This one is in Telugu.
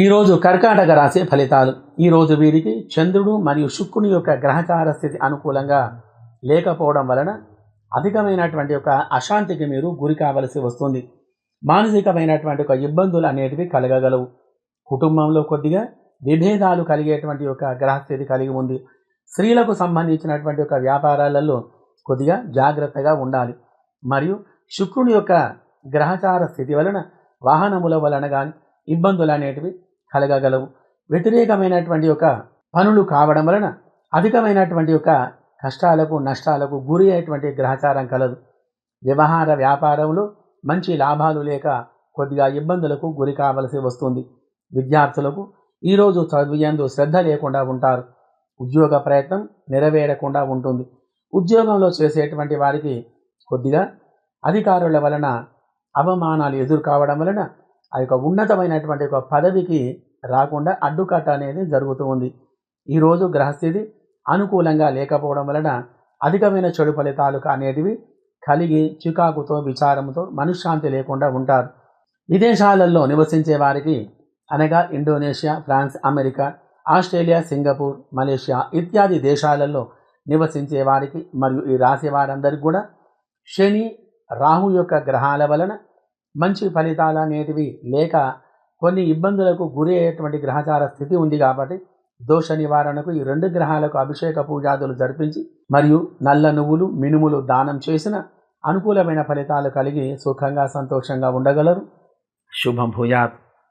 ఈరోజు కర్కాటక రాశి ఫలితాలు. ఈరోజు వీరికి చంద్రుడు మరియు శుక్రుని యొక్క గ్రహచార స్థితి అనుకూలంగా లేకపోవడం వలన అధికమైనటువంటి ఒక అశాంతికి మీరు గురి కావలసి వస్తుంది. మానసికమైనటువంటి ఒక ఇబ్బందులు అనేటివి కలగగలవు. కుటుంబంలో కొద్దిగా విభేదాలు కలిగేటువంటి ఒక గ్రహస్థితి కలిగి ఉంది. స్త్రీలకు సంబంధించినటువంటి ఒక వ్యాపారాలలో కొద్దిగా జాగ్రత్తగా ఉండాలి. మరియు శుక్రుని యొక్క గ్రహచార స్థితి వలన వాహనముల వలన కానీ ఇబ్బందులు అనేటివి కలగగలవు. వ్యతిరేకమైనటువంటి ఒక పనులు కావడం వలన అధికమైనటువంటి యొక్క కష్టాలకు నష్టాలకు గురి అయ్యేటువంటి గ్రహచారం కలదు. వ్యవహార వ్యాపారంలో మంచి లాభాలు లేక కొద్దిగా ఇబ్బందులకు గురి కావలసి వస్తుంది. విద్యార్థులకు ఈరోజు చదువుయందు శ్రద్ధ లేకుండా ఉంటారు. ఉద్యోగ ప్రయత్నం నెరవేరకుండా ఉంటుంది. ఉద్యోగంలో చేసేటువంటి వారికి కొద్దిగా అధికారుల వలన అవమానాలు ఎదురు కావడం వలన ఆ యొక్క ఉన్నతమైనటువంటి ఒక పదవికి రాకుండా అడ్డుకట్ట అనేది జరుగుతూ ఉంది. ఈరోజు గ్రహస్థితి అనుకూలంగా లేకపోవడం వలన అధికమైన చెడు ఫలితాలు అనేటివి కలిగి చికాకుతో విచారంతో మనశ్శాంతి లేకుండా ఉంటారు. విదేశాలలో నివసించే వారికి అనగా Indonesia France America Australia Singapore Malaysia ఇత్యాది దేశాలలో నివసించే వారికి మరియు ఈ రాశి వారందరికీ కూడా శని రాహు యొక్క గ్రహాల వలన మంచి ఫలితాలు అనేటివి లేక కొన్ని ఇబ్బందులకు గురి అయ్యేటువంటి గ్రహచార స్థితి ఉంది కాబట్టి దోష నివారణకు ఈ రెండు గ్రహాలకు అభిషేక పూజాదులు జరిపించి మరియు నల్ల నువ్వులు మినుములు దానం చేసిన అనుకూలమైన ఫలితాలు కలిగి సుఖంగా సంతోషంగా ఉండగలరు. శుభం భూయాత్.